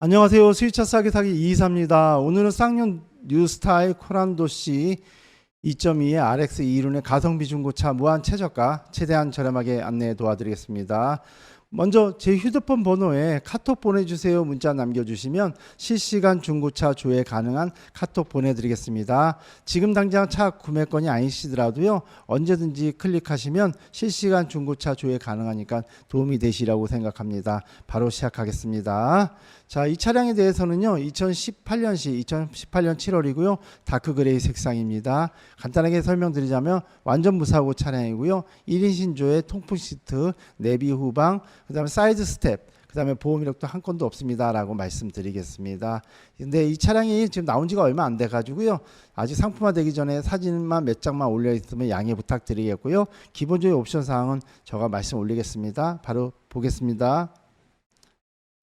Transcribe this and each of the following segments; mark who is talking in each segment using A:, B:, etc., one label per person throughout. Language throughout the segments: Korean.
A: 안녕하세요. 스위차 싸게 사기 이이사입니다. 오늘은 쌍용 뉴스타일 코란도시 2.2의 RX 2륜의 가성비 중고차 무한 최저가 최대한 저렴하게 안내 도와드리겠습니다. 먼저 제 휴대폰 번호에 카톡 보내주세요 문자 남겨주시면 실시간 중고차 조회 가능한 카톡 보내드리겠습니다. 지금 당장 차 구매권이 아니시더라도요 언제든지 클릭하시면 실시간 중고차 조회 가능하니까 도움이 되시라고 생각합니다. 바로 시작하겠습니다. 자, 이 차량에 대해서는요, 2018년시, 2018년 7월이고요, 다크 그레이 색상입니다. 간단하게 설명드리자면 완전 무사고 차량이고요, 1인 신조의 통풍 시트, 내비 후방, 그 다음에 사이드 스텝, 그 다음에 보험 이력도 한 건도 없습니다라고 말씀드리겠습니다. 근데 이 차량이 지금 나온 지가 얼마 안 돼 가지고요. 아직 상품화되기 전에 사진만 몇 장만 올려 있으면 양해 부탁드리겠고요. 기본적인 옵션 사항은 제가 말씀 올리겠습니다. 바로 보겠습니다.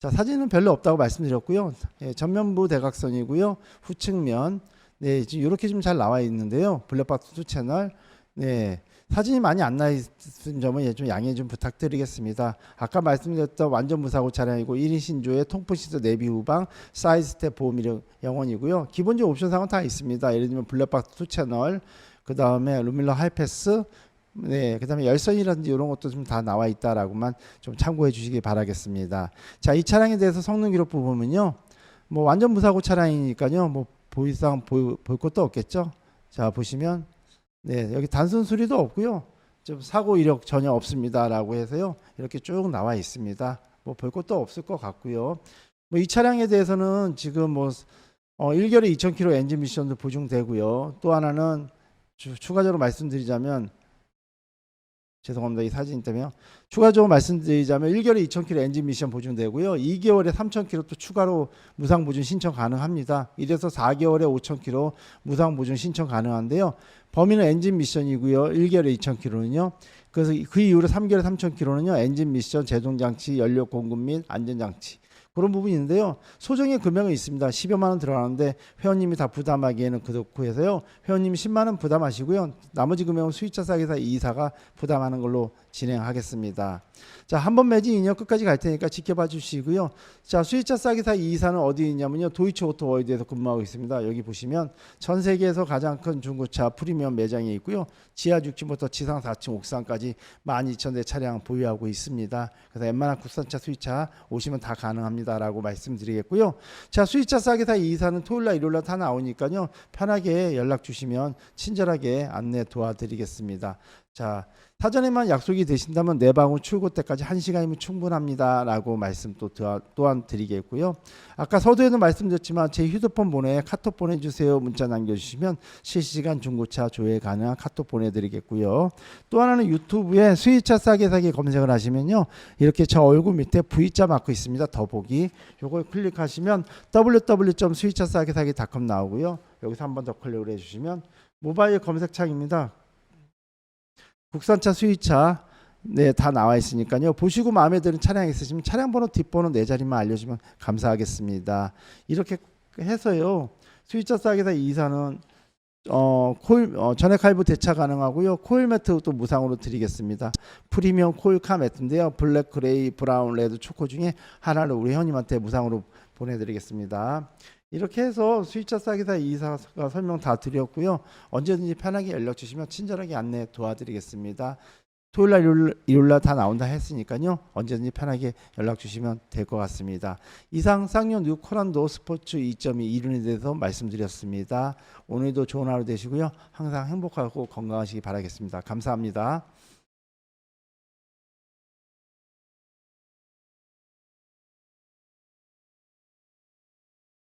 A: 자, 사진은 별로 없다고 말씀드렸고요. 예, 전면부 대각선이고요. 후측면. 네, 지금 이렇게 좀 잘 나와 있는데요. 블랙박스 투 채널. 네. 사진이 많이 안 나 있는 점은 예, 좀 양해 좀 부탁드리겠습니다. 아까 말씀드렸던 완전 무사고 차량이고 1인 신조의 통풍 시트 내비 후방 사이드 스텝 보험 이력 영원이고요. 기본적 옵션 사항은 다 있습니다. 예를 들면 블랙박스 투 채널, 그 다음에 루밀러 하이패스, 네, 그다음에 열선이라든지 이런 것도 좀 다 나와 있다라고만 좀 참고해 주시기 바라겠습니다. 자, 이 차량에 대해서 성능 기록부 보면요, 뭐 완전 무사고 차량이니까요, 뭐 보이상 볼, 볼 것도 없겠죠. 자, 보시면 네, 여기 단순 수리도 없고요, 좀 사고 이력 전혀 없습니다라고 해서요, 이렇게 쭉 나와 있습니다. 뭐 볼 것도 없을 것 같고요. 뭐 이 차량에 대해서는 지금 뭐 어, 1개월에 2,000km 엔진 미션도 보증되고요. 또 하나는 추, 추가적으로 말씀드리자면 죄송합니다. 이 사진 때문에요. 추가적으로 말씀드리자면 1개월에 2,000km 엔진 미션 보증되고요. 2개월에 3,000km 또 추가로 무상 보증 신청 가능합니다. 이래서 4개월에 5,000km 무상 보증 신청 가능한데요. 범위는 엔진 미션이고요. 1개월에 2,000km는요. 그래서 그 이후로 3개월에 3,000km는요. 엔진 미션, 제동 장치, 연료 공급 및 안전 장치 그런 부분이 있는데요. 소정의 금액은 있습니다. 10여만 원 들어가는데 회원님이 다 부담하기에는 그렇고 해서요. 회원님이 10만 원 부담하시고요. 나머지 금액은 수익차 사기사 이사가 부담하는 걸로 진행하겠습니다. 자, 한 번 매진 2년 끝까지 갈 테니까 지켜봐 주시고요. 자, 수익차 사기사 이사는 어디 있냐면요. 도이치 오토 월드에서 근무하고 있습니다. 여기 보시면 전 세계에서 가장 큰 중고차 프리미엄 매장이 있고요. 지하 6층부터 지상 4층 옥상까지 12,000대 차량 보유하고 있습니다. 그래서 웬만한 국산차 수입차 오시면 다 가능합니다라고 말씀드리겠고요. 자, 수입차 싸게 다 이사는 토요일 날 일요일 날다 나오니까요. 편하게 연락 주시면 친절하게 안내 도와드리겠습니다. 자, 사전에만 약속이 되신다면 내방후 출고 때까지 1시간이면 충분합니다라고 말씀 또 또한 드리겠고요. 아까 서두에도 말씀드렸지만 제 휴대폰 번호에 카톡 보내 주세요 문자 남겨 주시면 실시간 중고차 조회 가능한 카톡 보내 드리겠고요. 또 하나는 유튜브에 수입차 싸게 사기 검색을 하시면요 이렇게 저 얼굴 밑에 V자 마크 있습니다 더보기 요걸 클릭하시면 www.수입차 싸게 사기.com 나오고요 여기서 한 번 더 클릭을 해 주시면 모바일 검색창입니다. 국산차 수입차 네, 다 나와 있으니까요. 보시고 마음에 드는 차량 있으시면 차량 번호 뒷번호 네 자리만 알려주면 감사하겠습니다. 이렇게 해서요. 수입차 싸게사 이사는 어, 코일 어, 전액 할부 대차 가능하고요. 코일 매트 또 무상으로 드리겠습니다. 프리미엄 코일카 매트인데요. 블랙, 그레이, 브라운, 레드, 초코 중에 하나를 우리 회원님한테 무상으로 보내드리겠습니다. 이렇게 해서 수입차 싸기사 이사가 설명 다 드렸고요. 언제든지 편하게 연락 주시면 친절하게 안내 도와드리겠습니다. 토요일 날 일요일- 날 다 나온다 했으니까요. 언제든지 편하게 연락 주시면 될 것 같습니다. 이상 쌍용 뉴 코란도 스포츠 2.2 이륜에 대해서 말씀드렸습니다. 오늘도 좋은 하루 되시고요. 항상 행복하고 건강하시기 바라겠습니다. 감사합니다.